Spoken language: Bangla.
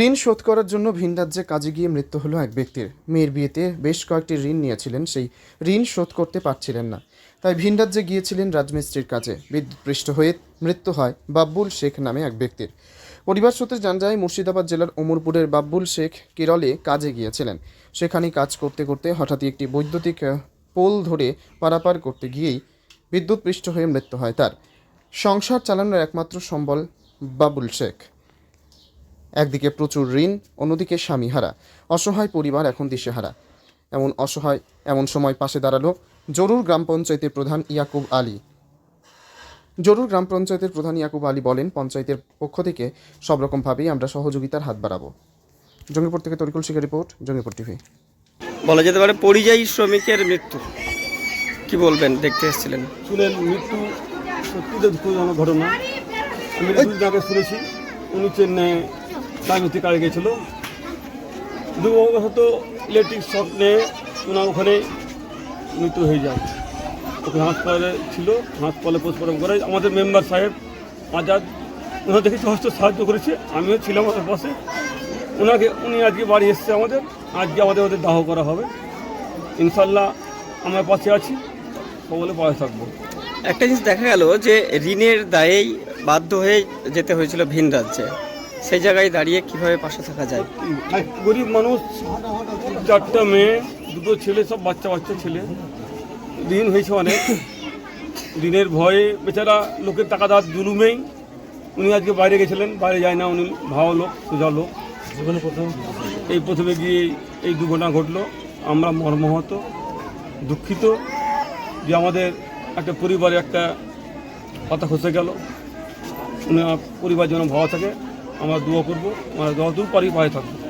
ঋণ শোধ করার জন্য ভিন রাজ্যে কাজে গিয়ে মৃত্যু হলো এক ব্যক্তির। মেয়ের বিয়েতে বেশ কয়েকটি ঋণ নিয়েছিলেন, সেই ঋণ শোধ করতে পারছিলেন না। তাই ভিন রাজ্যে গিয়েছিলেন রাজমিস্ত্রির কাজে। বিদ্যুৎপৃষ্ট হয়ে মৃত্যু হয় বাব্বুল শেখ নামে এক ব্যক্তির। পরিবার সূত্রে জানা যায়, মুর্শিদাবাদ জেলার ওমরপুরের বাব্বুল শেখ কেরলে কাজে গিয়েছিলেন। সেখানে কাজ করতে করতে হঠাৎই একটি বৈদ্যুতিক পোল ধরে পারাপার করতে গিয়েই বিদ্যুৎপৃষ্ট হয়ে মৃত্যু হয় তার। সংসার চালানোর একমাত্র সম্বল বাবুল শেখ। একদিকে প্রচুর ঋণ অন্যদিকে স্বামীহারা অসহায় পরিবার এখন দিশেহারা এমন অসহায় এমন সময় পাশে দাঁড়াল জরুর গ্রাম পঞ্চায়েতের প্রধান ইয়াকুব আলী। জরুর গ্রাম পঞ্চায়েতের প্রধান ইয়াকুব আলী বলেন পঞ্চায়েতের পক্ষ থেকে সব রকমভাবেই আমরা সহযোগিতার হাত বাড়াবো। জঙ্গিপুর থেকে তরিকুল শিখা রিপোর্ট জঙ্গিপুর টিভি। বলা যেতে পারে পরিযায়ী শ্রমিকের মৃত্যু। কি বলবেন দেখতে এসেছিলেন? শুনেন মৃত্যু সত্যি তো দুঃখজনক ঘটনা। আমি শুনেছি উনি চেন্নাই রাজনীতি কাজে গেছিল। দুর্ভাগ্যবশত ইলেকট্রিক শক নিয়ে ওনার ওখানে মৃত্যু হয়ে যায়। ওকে হাসপাতালে ছিল, হাসপাতালে পোস্টমর্টম করে আমাদের মেম্বার সাহেব আজাদ, ওনার দেখে সমস্ত সাহায্য করেছে। আমিও ছিলাম ওনার পাশে। ওনাকে, উনি আজকে বাড়ি এসছে আমাদের। আজকে আমাদের ওদের দাহ করা হবে। ইনশাল্লাহ আমরা পাশে আছি। সকলে পাশে থাকব। একটা জিনিস দেখা গেল যে ঋণের দায়েই বাধ্য হয়ে যেতে হয়েছিল ভিন রাজ্যে। সেই জায়গায় দাঁড়িয়ে কীভাবে পাশে থাকা যায়? গরিব মানুষ চারটা মেয়ে দুটো ছেলে সব বাচ্চা বাচ্চা ছেলে। ঋণ হয়েছে অনেক। ঋণের ভয়ে বেচারা লোকের টাকা দেওয়ার জুলুমেই উনি আজকে বাইরে গেছিলেন। বাইরে যায় না উনি ভালো লোক সোজা লোক। এই প্রথমে গিয়ে এই দুর্ঘটনা ঘটলো। আমরা মর্মাহত দুঃখিত যে আমাদের একটা পরিবারে একটা কথা খসে গেল। উনি পরিবার যেন ভালো থাকে। আমরা দোয়া করব আমরা যতদূর পারি পায়ে থাকব।